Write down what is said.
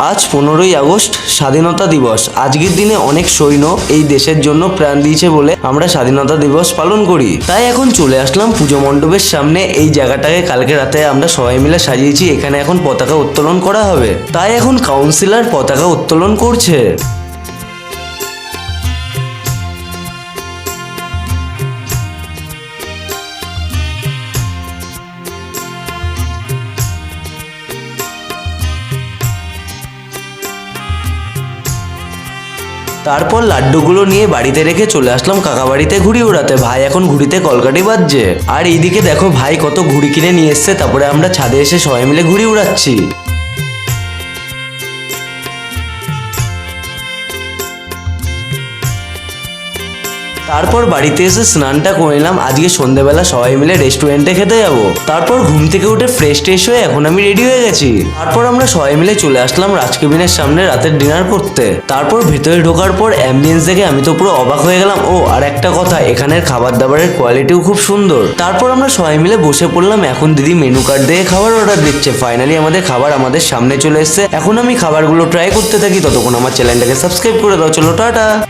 আজ পনেরোই আগস্ট, স্বাধীনতা দিবস। আজকের দিনে অনেক সৈন্য এই দেশের জন্য প্রাণ দিয়েছে বলে আমরা স্বাধীনতা দিবস পালন করি। তাই এখন চলে আসলাম পুজো মণ্ডপের সামনে। এই জায়গাটাকে কালকে রাতে আমরা সবাই মিলে সাজিয়েছি। এখানে এখন পতাকা উত্তোলন করা হবে। তাই এখন কাউন্সিলর পতাকা উত্তোলন করছে। তারপর লাড্ডুগুলো নিয়ে বাড়িতে রেখে চলে আসলাম কাকা বাড়িতে ঘুড়ি উড়াতে ভাই এখন ঘুড়িতে কলকাটি বাজছে। আর এইদিকে দেখো ভাই কত ঘুড়ি কিনে নিয়ে এসছে, তারপরে আমরা ছাদে এসে সবাই মিলে ঘুড়ি উড়াচ্ছি তারপর বাড়িতে এসে স্নানটা করে নিলাম। আজকে সন্ধেবেলা সবাই মিলে রেস্টুরেন্টে খেতে যাব। তারপর ঘুম থেকে উঠে ফ্রেশ ট্রেশ হয়ে এখন আমি রেডি হয়ে গেছি। তারপর আমরা সবাই মিলে চলে আসলাম রাজকেবিনের সামনে রাতের ডিনার করতে। তারপর ভিতরে ঢোকার পর অ্যাম্বিয়েন্স দেখে আমি তো পুরো অবাক হয়ে গেলাম, ও, আর একটা কথা, এখানের খাবার দাবারের কোয়ালিটিও খুব সুন্দর। তারপর আমরা সবাই মিলে বসে পড়লাম, এখন দিদি মেনু কার্ড দিয়ে খাবার অর্ডার দিচ্ছে। ফাইনালি আমাদের খাবার আমাদের সামনে চলে এসেছে। এখন আমি খাবারগুলো ট্রাই করতে থাকি। ততক্ষণ আমার চ্যানেলটাকে সাবস্ক্রাইব করে দাও। চলো, টাটা!